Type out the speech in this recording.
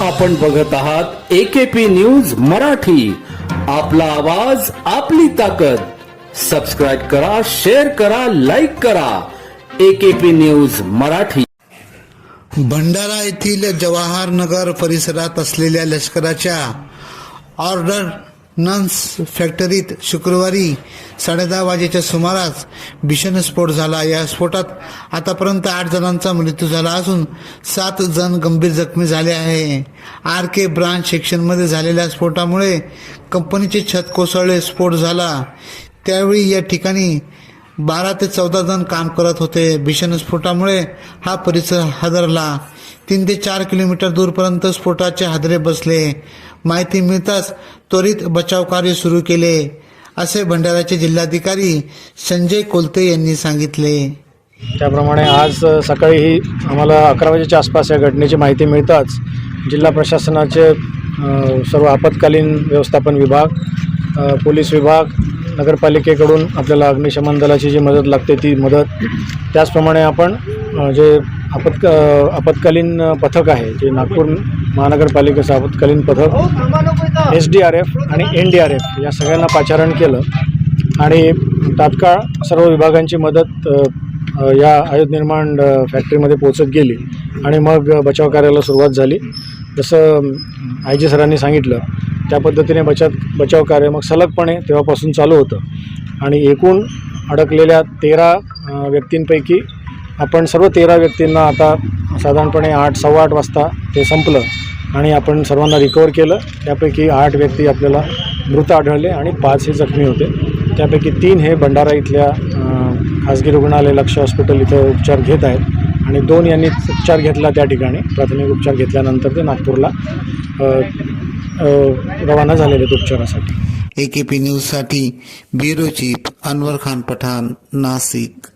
आपण बघत आहात एकेपी न्यूज मराठी. आपला आवाज आपली ताकद. सबस्क्राईब करा शेअर करा लाईक करा. AKP news Marathi. भंडारा येथील जवाहर नगर परिसरात असलेल्या लष्कराच्या ऑर्डर नन्स फॅक्टरीत शुक्रवारी साडेदहा वाजेच्या सुमारास भीषण स्फोट झाला. या स्फोटात आतापर्यंत आठ जणांचा मृत्यू झाला असून सात जण गंभीर जखमी झाले आहे. आर के ब्रांच सेक्शनमध्ये झालेल्या स्फोटामुळे कंपनीचे छत कोसळले स्फोट झाला. त्यावेळी या ठिकाणी बारा ते चौदा जण काम करत होते. भीषण स्फोटामुळे हा परिसर हादरला. तीन ते चार किलोमीटर दूरपर्यंत स्फोटाचे हादरे बसले. माहिती मिळताच त्वरित बचाव कार्य सुरू केले असे भंडाऱ्याचे जिल्हाधिकारी संजय कोलते यांनी सांगितले. त्याप्रमाणे आज सकाळी सकाळीही आम्हाला अकरा वाजेच्या आसपास या घटनेची माहिती मिळताच जिल्हा प्रशासनाचे सर्व आपत्कालीन व्यवस्थापन विभाग पोलीस विभाग नगरपालिकेकडून आपल्याला अग्निशमन दलाची जी मदत लागते ती मदत. त्याचप्रमाणे आपण जे आपत्क आपत्कालीन पथक आहे जे नागपूर महानगरपालिकेचं आपत्कालीन पथक एस डी आर एफ आणि एन डी आर एफ या सगळ्यांना पाचारण केलं. आणि तात्काळ सर्व विभागांची मदत या आयुध निर्माण फॅक्टरीमध्ये पोचत गेली आणि मग बचाव कार्याला सुरुवात झाली. जसं आय जी सरांनी सांगितलं त्या पद्धतीने बचाव बचाव कार्य मग सलगपणे तेव्हापासून चालू होतं. आणि एकूण अडकलेल्या तेरा व्यक्तींपैकी आपण सर्व तेरा व्यक्तींना आता साधारणपणे आठ सव्वा आठ वाजता ते संपलं आणि आपण सर्वांना रिकवर केलं. त्यापैकी आठ व्यक्ती आपल्याला मृत आढळले आणि पाच हे जखमी होते. त्यापैकी तीन हे भंडारा इथल्या खाजगी रुग्णालय लक्ष हॉस्पिटल इथं उपचार घेत आहेत आणि दोन यांनी उपचार घेतला त्या ठिकाणी. प्राथमिक उपचार घेतल्यानंतर ते नागपूरला रवाना झालेले आहेत उपचारासाठी. ए के पी न्यूजसाठी ब्युरो चीफ अनवर खान पठाण नाशिक.